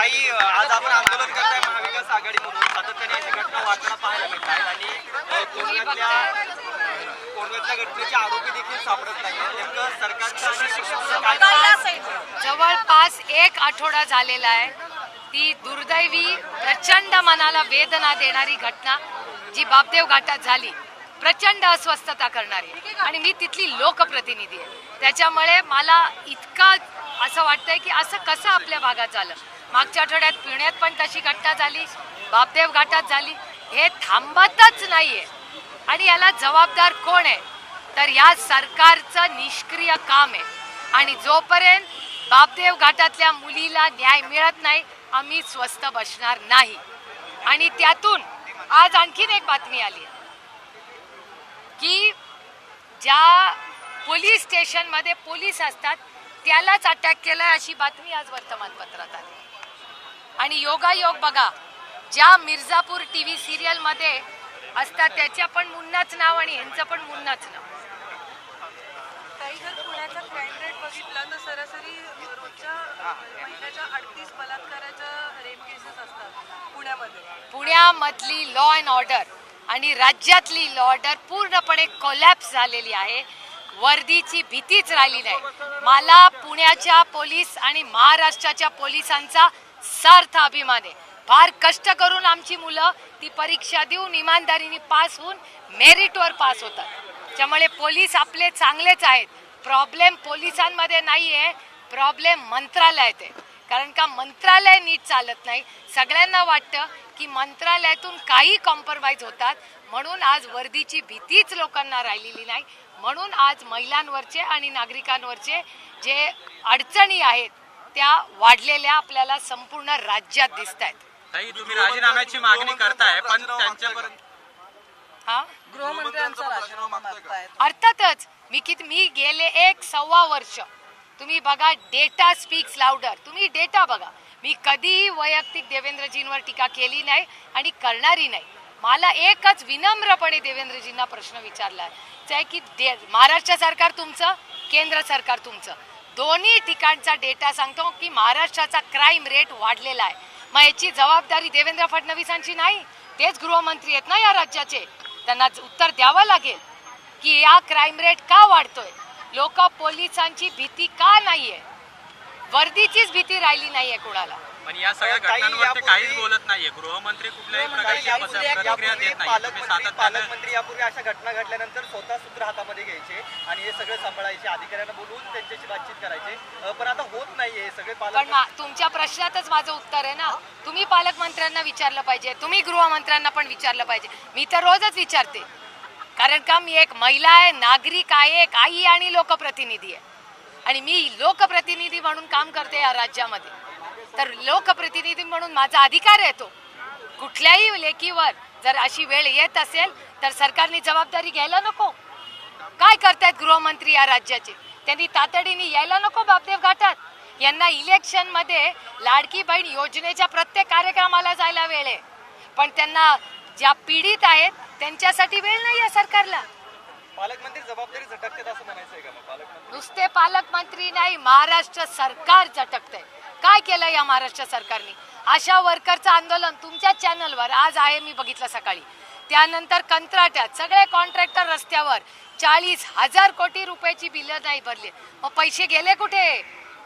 ताई आज आपण आंदोलन करताय महाविकास आघाडी म्हणून. सातत्याने अशी घटना वाटणं पाहायला मिळत आहेत आणि अ, कोंडव्यातल्या घटनेचे आरोपी देखील सापडत नाही नेमकं सरकारचं जवळपास एक आठवडा झालेला आहे. ती दुर्दैवी प्रचंड मनाला वेदना देणारी घटना जी बापदेव घाटात झाली. प्रचंड अस्वस्थता करणारी. आणि मी तिथली लोकप्रतिनिधी आहे. त्याच्यामुळे मला इतकं असं वाटतंय की असं कसं आपल्या भागात झालं? मागच्या आठवड्यात पुण्यात पण तशी घटना झाली बापदेव घाटात झाली. हे थांबतच नाहीये. आणि याला जबाबदार कोण आहे? तर या सरकारचं निष्क्रिय काम आहे. आणि जोपर्यंत बापदेव घाटातल्या मुलीला न्याय मिळत नाही आम्ही स्वस्त बसणार नाही. आणि त्यातून आज आणखीन एक बातमी आली की ज्या पोलीस स्टेशनमध्ये पोलीस असतात त्यालाच अटॅक केला अशी बातमी आज वर्तमानपत्रात आली. आणि योगायोग बघा. ज्या मिर्झापूर टी व्ही सिरियलमध्ये असतात त्याच्या पण मुन्नाच नाव आणि ह्यांचं पण मुन्नाच नाव. काही जर पुण्याचा क्राईम रेट बघितला तर सरासरी रोजच्या महिन्याच्या अडतीस बलात्काराच्या रेप केसेस असतात पुण्यामध्ये. पुण्यामधली लॉ अँड ऑर्डर आणि राज्यातली लॉ ऑर्डर पूर्णपणे कोलॅप्स झालेली आहे. वर्दीची भीतीच राहिली नाही. मला पुण्याच्या पोलीस आणि महाराष्ट्राच्या पोलिसांचा सार्थ अभिमान. आहे फार कष्ट करून आमची मुलं ती परीक्षा देऊन इमानदारीने पास होऊन मेरिटवर पास होतात. त्यामुळे पोलीस आपले चांगलेच आहेत. प्रॉब्लेम पोलिसांमध्ये नाही आहे प्रॉब्लेम मंत्रालयात आहे. कारण का मंत्रालय नीट चालत नाही. सगळ्यांना वाटतं की मंत्रालयातून काही कॉम्प्रोमाइज होतात. म्हणून आज वर्दीची भीतीच लोकांना राहिलेली नाही. म्हणून आज महिलांवरचे आणि नागरिकांवरचे जे अडचणी आहेत त्या वाढलेल्या आपल्याला संपूर्ण राज्यात दिसत आहेत ताई तुम्ही राजीनाम्याची मागणी करताय पण त्यांच्यापर्यंत हा? गृहमंत्र्यांचा राजीनामा मागतायत अर्थातच मी किती मी गेले एक सव्वा वर्ष. तुम्ही बघा डेटा स्पीक्स लाउडर तुम्ही डेटा बघा. मी कधीही वैयक्तिक देवेंद्रजींवर टीका केली नाही आणि करणारी नाही. मला एकच विनम्रपणे देवेंद्रजींना प्रश्न विचारला आहे की दे महाराष्ट्र सरकार तुमचं केंद्र सरकार तुमचं. दोन्ही ठिकाणचा डेटा सांगतो की महाराष्ट्राचा क्राईम रेट वाढलेला आहे. मग याची जबाबदारी देवेंद्र फडणवीसांची नाही? तेच गृहमंत्री आहेत ना या राज्याचे. त्यांना उत्तर द्यावं लागेल की या क्राईम रेट का वाढतोय? लोक पोलिसांची भीती का नाहीये? वर्दीचीच भीती राहिली नाहीये कोणाला. पण या सगळ्या ताई, घटनांवर ते यापूर्वी- काहीच बोलत नाहीये. गृहमंत्री कुठल्याही प्रकारची यापूर्वी पस- प्रतिक्रिया देत नाही तुम्ही पालकमंत्री सातत्यानं पालकमंत्री यापूर्वी अशा घटना घडल्यानंतर स्वतः सूत्र हातामध्ये घ्यायचे आणि हे सगळं सांभाळायचे अधिकाऱ्यांना बोलवून त्यांच्याशी बातचीत करायचे. अ, पण आता होत नाहीये हे सगळे पण पालक मा- तुमच्या प्रश्नातच माझं उत्तर आहे ना. तुम्ही पालकमंत्र्यांना विचारलं पाहिजे. तुम्ही गृहमंत्र्यांना पण विचारलं पाहिजे. मी तर रोजच विचारते. कारण का मी एक महिला आहे नागरिक आहे एक आई आणि लोकप्रतिनिधी आहे. आणि मी लोकप्रतिनिधी म्हणून काम करते या राज्यामध्ये. तर लोकप्रतिनिधी म्हणून माझा अधिकार आहे तो. कुठल्याही लेखीवर जर अशी वेळ येत असेल तर सरकारने जबाबदारी घ्यायला नको. काय करतायत गृहमंत्री या राज्याचे? त्यांनी तातडीने यायला नको बापदेव घाटात. यांना इलेक्शनमध्ये लाडकी बहीण योजनेच्या प्रत्येक कार्यक्रमाला जायला वेळ आहे. पण त्यांना ज्या पीडित आहेत त्यांच्यासाठी वेळ नाही आहे सरकारला. पालकमंत्री जबाबदारी असं म्हणायचं नुसते पालकमंत्री नाही महाराष्ट्र सरकार झटकतंय. काय केलं या महाराष्ट्र सरकारने? आशा वर्करचं आंदोलन तुमच्या चॅनलवर आज आहे मी बघितलं सकाळी. त्यानंतर कंत्राट्यात सगळे कॉन्ट्रॅक्टर रस्त्यावर. चाळीस हजार कोटी रुपयाची बिलं नाही भरली. मग पैसे गेले कुठे?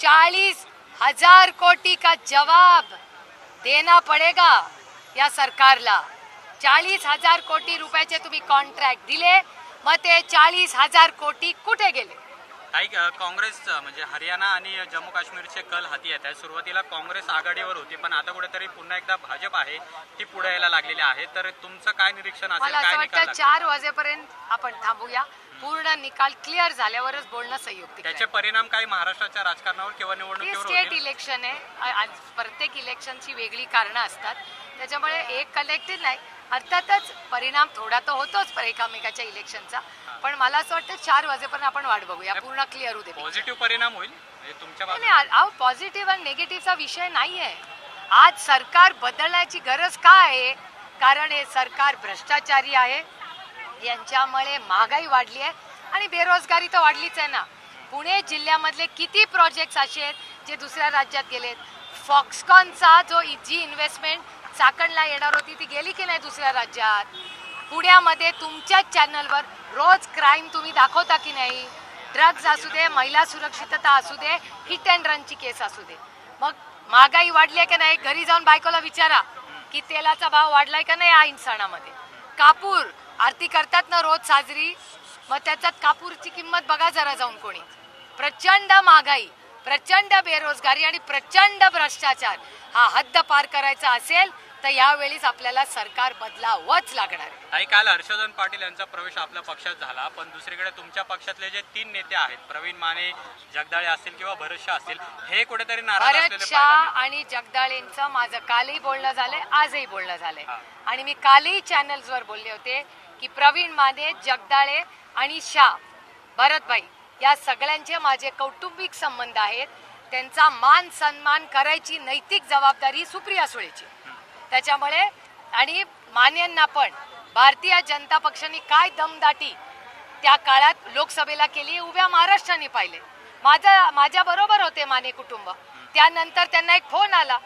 चाळीस हजार कोटी का जवाब? देना पडेगा या सरकारला? चाळीस हजार कोटी रुपयाचे तुम्ही कॉन्ट्रॅक्ट दिले मग ते चाळीस हजार कोटी कुठे गेले? काही काँग्रेस म्हणजे हरियाणा आणि जम्मू काश्मीरचे कल हाती येत आहे सुरुवातीला काँग्रेस आघाडीवर होती पण आता कुठेतरी पुन्हा एकदा भाजप आहे ती पुढे यायला लागलेली आहे. तर तुमचं काय निरीक्षण असेल मला असं निकाल वाटतं लागेल? चार वाजेपर्यंत आपण थांबूया. पूर्ण निकाल क्लिअर झाल्यावरच बोलणं संयुक्त त्याचे परिणाम काही महाराष्ट्राच्या राजकारणावर किंवा ते निवडणुकीवर स्टेट होतील? इलेक्शन आहे. आ- आज प्रत्येक इलेक्शनची वेगळी कारणं असतात. त्याच्यामुळे एक कलेक्टिव्ह नाही. अर्थातच परिणाम थोडा तर होतोच पर- एकामेकाच्या इलेक्शनचा पण मला असं वाटतं चार वाजेपर्यंत आपण वाट बघूया. पूर्ण क्लिअर होऊ दे. पॉझिटिव्ह परिणाम होईल. म्हणजे तुमच्या नाही बाजूने अहो पॉझिटिव्ह आणि निगेटिव्हचा विषय नाही आहे आज सरकार बदलण्याची गरज का आहे? कारण हे सरकार भ्रष्टाचारी आहे. यांच्यामुळे महागाई वाढली आहे आणि बेरोजगारी तर वाढलीच आहे ना. पुणे जिल्ह्यामधले किती प्रोजेक्ट्स असे आहेत जे दुसऱ्या राज्यात गेलेत? फॉक्सकॉनचा जो इ- जी इन्व्हेस्टमेंट चाकणला येणार होती ती गेली की नाही दुसऱ्या राज्यात? पुण्यामध्ये तुमच्याच चॅनलवर रोज क्राईम तुम्ही दाखवता की नाही? ड्रग्ज असू दे महिला सुरक्षितता असू दे हिट अँड रनची केस असू दे. मग महागाई वाढली आहे का नाही? घरी जाऊन बायकोला विचारा की तेलाचा भाव वाढलाय का नाही या सणामध्ये कापूर आरती करतात ना रोज साजरी? मग त्याच्यात कापूरची किंमत बघा जरा जाऊन कोणी. प्रचंड महागाई प्रचंड बेरोजगारी आणि प्रचंड भ्रष्टाचार. हा हद्द पार करायचा असेल तर यावेळीच आपल्याला सरकार बदलावंच लागणार आहे ताई काल हर्षवर्धन पाटील यांचा प्रवेश आपल्या पक्षात झाला पण दुसरीकडे तुमच्या पक्षातले जे तीन नेते आहेत प्रवीण माने जगदाळे असतील किंवा भरत शाह असतील हे कुठेतरी नाराज भरत असलेले शाह पाहायला. आणि जगदाळेंचं माझं कालही बोलणं झालंय आजही बोलणं झालंय हा. आणि मी कालही चॅनल्सवर बोलले होते की प्रवीण माने जगदाळे आणि शाह भरतभाई या सगळ्यांचे माझे कौटुंबिक संबंध आहेत त्यांचा मान सन्मान करायची नैतिक जबाबदारी सुप्रिया सुळेची त्याच्यामुळे आणि मान्यांना पण भारतीय जनता पक्षाने काय दमदाटी त्या काळात लोकसभेला केली उभ्या महाराष्ट्राने पाहिले. माझा माझ्या बरोबर होते माने कुटुंब. त्यानंतर त्यांना एक फोन आला.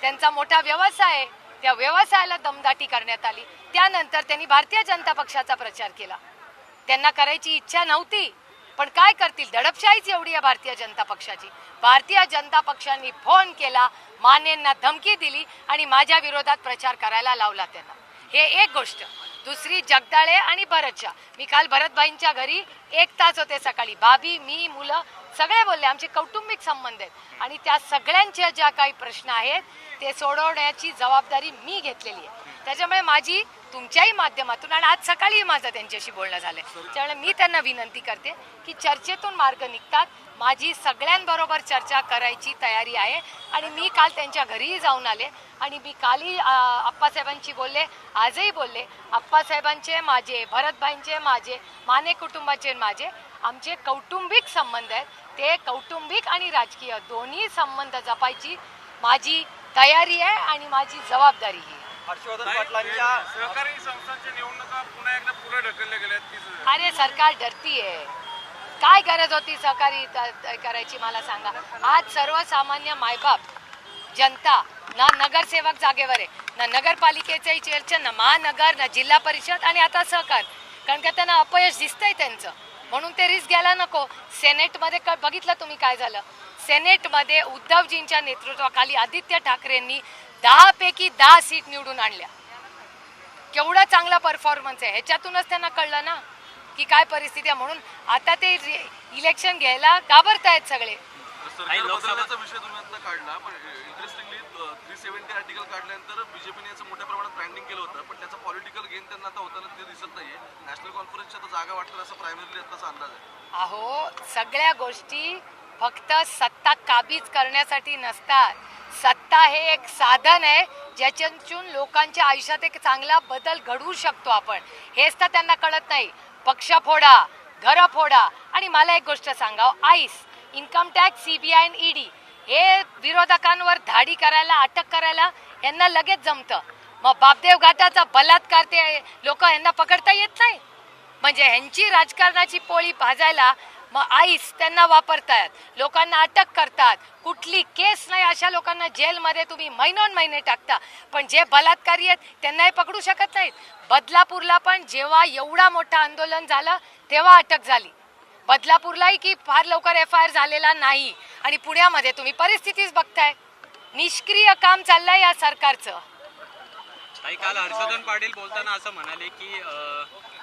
त्यांचा मोठा व्यवसाय आहे. त्या व्यवसायाला दमदाटी करण्यात आली. त्यानंतर त्यांनी भारतीय जनता पक्षाचा प्रचार केला. त्यांना करायची इच्छा नव्हती. पण काय करतील? दडपशाहीच एवढी आहे भारतीय जनता पक्षाची. भारतीय जनता पक्षांनी फोन केला मानेंना धमकी दिली आणि माझ्या विरोधात प्रचार करायला लावला त्यांना. हे एक गोष्ट. दुसरी जगदाळे आणि भरतच्या मी काल भरतभाईंच्या घरी एक तास होते सकाळी. भाभी मी मुलं सगळे बोलले आमचे कौटुंबिक संबंध आहेत. आणि त्या सगळ्यांच्या ज्या काही प्रश्न आहेत ते सोडवण्याची जबाबदारी मी घेतलेली आहे. त्याच्यामुळे माझी तुमच्याही माध्यमातून आणि आज सकाळी माझं त्यांच्याशी बोलणं झालं त्यामुळे मी त्यांना विनंती करते की चर्चेतून मार्ग निघतात. माझी सगळ्यांबरोबर चर्चा करायची तयारी आहे आणि मी काल त्यांच्या घरीही जाऊन आले आणि मी कालही आप्पासाहेबांशी बोलले आजही बोलले. आप्पासाहेबांचे माझे भरतभाईंचे माझे माने कुटुंबाचे माझे आमचे कौटुंबिक संबंध आहेत. ते कौटुंबिक आणि राजकीय दोन्ही संबंध जपायची माझी तयारी आहे आणि माझी जबाबदारी ही आहे. हर्षवर्धन पाटलांच्या सहकारी संस्थांच्या निवडणुका पुन्हा एकदा पुढे ढकलल्या गेल्या अरे सरकार डरतीये काय गरज होती सहकारी करायची मला सांगा. आज सर्वसामान्य मायबाप जनता ना नगरसेवक जागेवर आहे ना नगरपालिकेचे चेअरचे ना महानगर ना जिल्हा परिषद आणि आता सहकार. कारण का त्यांना अपयश दिसतंय त्यांचं. म्हणून ते रिस्क घ्यायला नको. सेनेटमध्ये क- बघितलं तुम्ही काय झालं? सेनेटमध्ये उद्धवजींच्या नेतृत्वाखाली आदित्य ठाकरेंनी दहा पैकी दहा सीट निवडून आणल्या. केवढा चांगला परफॉर्मन्स आहे. ह्याच्यातूनच त्यांना कळलं ना की काय परिस्थिती आहे. म्हणून आता ते इलेक्शन घ्यायला घाबरतायत सगळे. सरकार लोकसभा- बदलण्याचा विषय तुम्ही आता काढला. पण इंटरेस्टिंगली थ्री सेव्हन्टी आर्टिकल काढल्यानंतर बीजेपीने याचं मोठ्या प्रमाणात ब्रँडिंग केलं होतं. पण त्याचा पॉलिटिकल गेन त्यांना आता होताना ते दिसत नाहीये. नॅशनल कॉन्फरन्सच्या आता जागा वाटतं असं प्रायमरीली आताचा अंदाज आहे. अहो सगळ्या गोष्टी फक्त सत्ता काबीज करण्यासाठी नसतात. सत्ता हे एक साधन आहे ज्याच्यातून लोकांच्या आयुष्यात एक चांगला बदल घडवू शकतो आपण. हेच तर त्यांना कळत नाही. पक्ष फोडा घरं फोडा. आणि मला एक गोष्ट सांगाव ice income tax C B I आणि ईडी हे विरोधकांवर धाडी करायला अटक करायला यांना लगेच जमतं. मग बापदेव घाटाचा बलात्कार ते लोक यांना पकडता येत नाही? म्हणजे ह्यांची राजकारणाची पोळी भाजायला मग आईस त्यांना वापरतायत लोकांना अटक करतात. कुठली केस नाही अशा लोकांना जेलमध्ये तुम्ही महिनोन महिने टाकता. पण जे बलात्कारी आहेत त्यांनाही पकडू शकत नाहीत. बदलापूरला पण जेव्हा एवढा मोठं आंदोलन झालं तेव्हा अटक झाली. बदलापूरलाही की फार लवकर एफ आय आर झालेला नाही. आणि पुण्यामध्ये तुम्ही परिस्थितीच बघताय. निष्क्रिय काम चाललंय या सरकारचं. काल हर्षवर्धन पाटील बोलताना असं म्हणाले की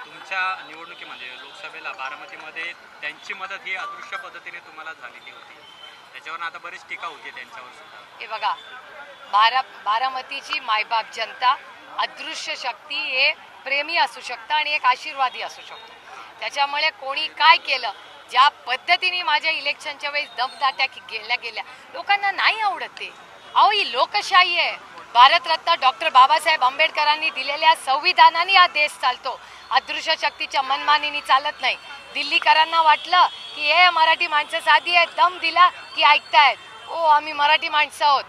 तुमच्या निवडणुकीमध्ये लोकसभेला बारामतीमध्ये त्यांची मदत ही अदृश्य पद्धतीने तुम्हाला झालेली होती. त्याच्यावर आता बरीच टीका होती त्यांच्यावर सुद्धा. हे बघा बारा बारामतीची मायबाप जनता अदृश्य शक्ती हे प्रेमी असू शकतं आणि एक आशीर्वादी असू शकतो. त्याच्यामुळे कोणी काय केलं? ज्या पद्धतीने माझ्या इलेक्शनच्या वेळेस दमदाट्या गेल्या गेल्या लोकांना नाही आवडत ते. अहो ही लोकशाही आहे. भारतरत्न डॉक्टर बाबासाहेब आंबेडकरांनी दिलेल्या संविधानाने हा देश चालतो. अदृश्य शक्तीच्या मनमानीने चालत नाही. दिल्लीकरांना वाटलं की हे मराठी माणसं साधी आहेत. दम दिला की ऐकतायत. ओ आम्ही मराठी माणसं आहोत.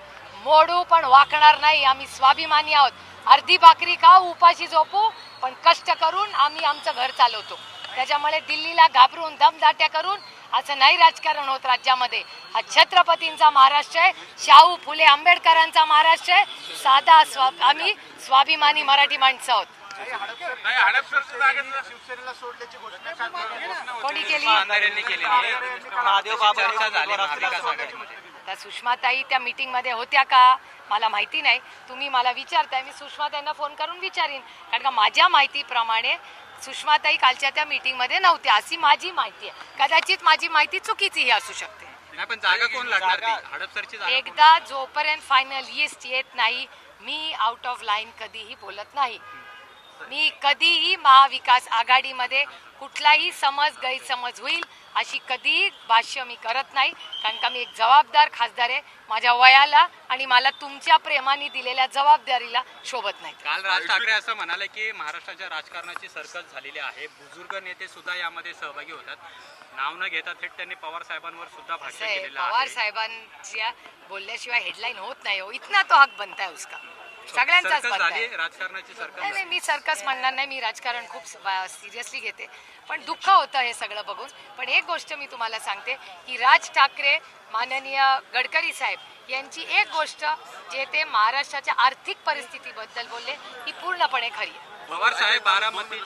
मोडू पण वाकणार नाही. आम्ही स्वाभिमानी आहोत. अर्धी भाकरी खाऊ उपाशी झोपू पण कष्ट करून आम्ही आमचं घर चालवतो. त्याच्यामुळे दिल्लीला घाबरून दमदाट्या करून असं नाही राजकारण होत राज्यामध्ये. हा छत्रपतींचा महाराष्ट्र आहे शाहू फुले आंबेडकरांचा महाराष्ट्र आहे. साधा स्वा आम्ही स्वाभिमानी मराठी माणसं आहोत. कोणी केली? त्या सुषमाताई त्या मीटिंगमध्ये होत्या का? मला माहिती नाही. तुम्ही मला विचारताय. मी सुषमाताईंना फोन करून विचारीन. कारण का माझ्या माहितीप्रमाणे सुषमाताई कालच्या त्या मीटिंगमध्ये नव्हत्या अशी माझी माहिती आहे. कदाचित माझी माहिती चुकीचीही असू शकते. नाही पण जागा कोण लागणार ती? हडपसरची जागा कोण? एकदा जोपर्यंत फायनल लिस्ट येत नाही मी आउट ऑफ लाईन कधीही बोलत नाही. मी कधीही महाविकास आघाडीमध्ये कुठलाही समज गैरसमज होईल अशी कधीही भाष्य मी करत नाही. कारण का मी एक जबाबदार खासदार आहे. माझ्या वयाला आणि मला तुमच्या प्रेमाने दिलेल्या जबाबदारीला शोभत नाही. काल राज ठाकरे असं म्हणाले की महाराष्ट्राच्या राजकारणाची सरकस झालेली आहे. बुजुर्ग नेते सुद्धा यामध्ये सहभागी होतात. नाव न घेता थेट त्यांनी पवार साहेबांवर सुद्धा भाष्य केलेलं पवार साहेबांच्या बोलल्याशिवाय हेडलाईन होत नाही हो. इतना तो हक बनताय उसका. सगळ्यांचाच नाही नाही मी सर्कस म्हणणार नाही मी राजकारण खूप सिरियसली घेते. पण दुःख होतं हे सगळं बघून. पण एक गोष्ट मी तुम्हाला सांगते की राज ठाकरे माननीय गडकरी साहेब यांची एक गोष्ट जे ते महाराष्ट्राच्या आर्थिक परिस्थितीबद्दल बोलले ही पूर्णपणे खरी आहे. पवार साहेब Baramati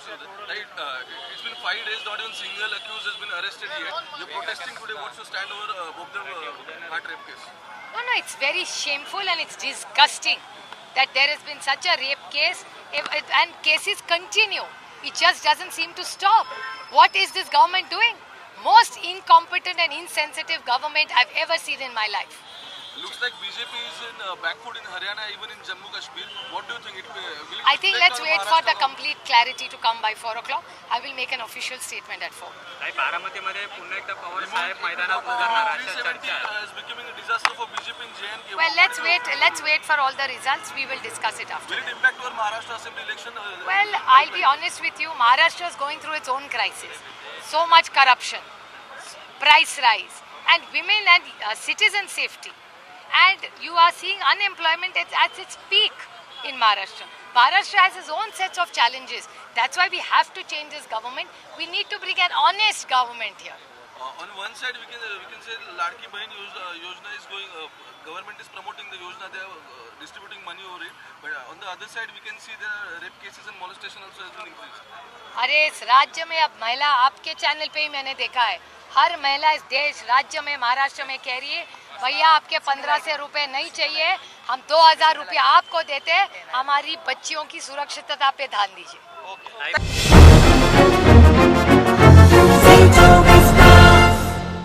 it's very shameful and it's disgusting that there has been such a rape case and cases continue. It just doesn't seem to stop. What is this government doing? Most incompetent and insensitive government I've ever seen in my life. Looks like BJP is in uh, back foot in Haryana, even in Jammu Kashmir. What do you think? It will, will it I think reflect let's on wait for the Maharashtra? complete clarity to come by 4 o'clock. I will make an official statement at 4. काही बारामतीमध्ये पुन्हा एकदा पवार साहेब मैदानात Uh, उतरणार अशा 370 चर्चा आहे. uh, is becoming a disaster for BJP in JNK. Well, let's wait. Let's wait for all the results. We will discuss it after. Will it impact our Maharashtra Assembly election? Uh, Well, I'll be honest with you. Maharashtra is going through its own crisis. So much corruption, price rise, and women and uh, citizen safety. And you are seeing unemployment at, at its peak in Maharashtra. Maharashtra has its own sets of challenges. That's why we have to change this government. We need to bring an honest government here. Uh, on one side, we can uh, we can say Ladki Bahin Yojana, Yojana is going. Uh, government is promoting the Yojana. They are uh, distributing money over it. But uh, on the other side, we can see the rape cases and molestation also has been increased. अरे इस राज्य में अब महिला आपके channel पे ही मैंने देखा है हर महिला इस देश राज्य में महाराष्ट्र में कह रही है भैया आपके पंद्रह से रुपए नहीं चाहिए। हम दो हजार रुपये आपको देते। हमारी बच्चियों की सुरक्षितता पे ध्यान दीजिए। ओके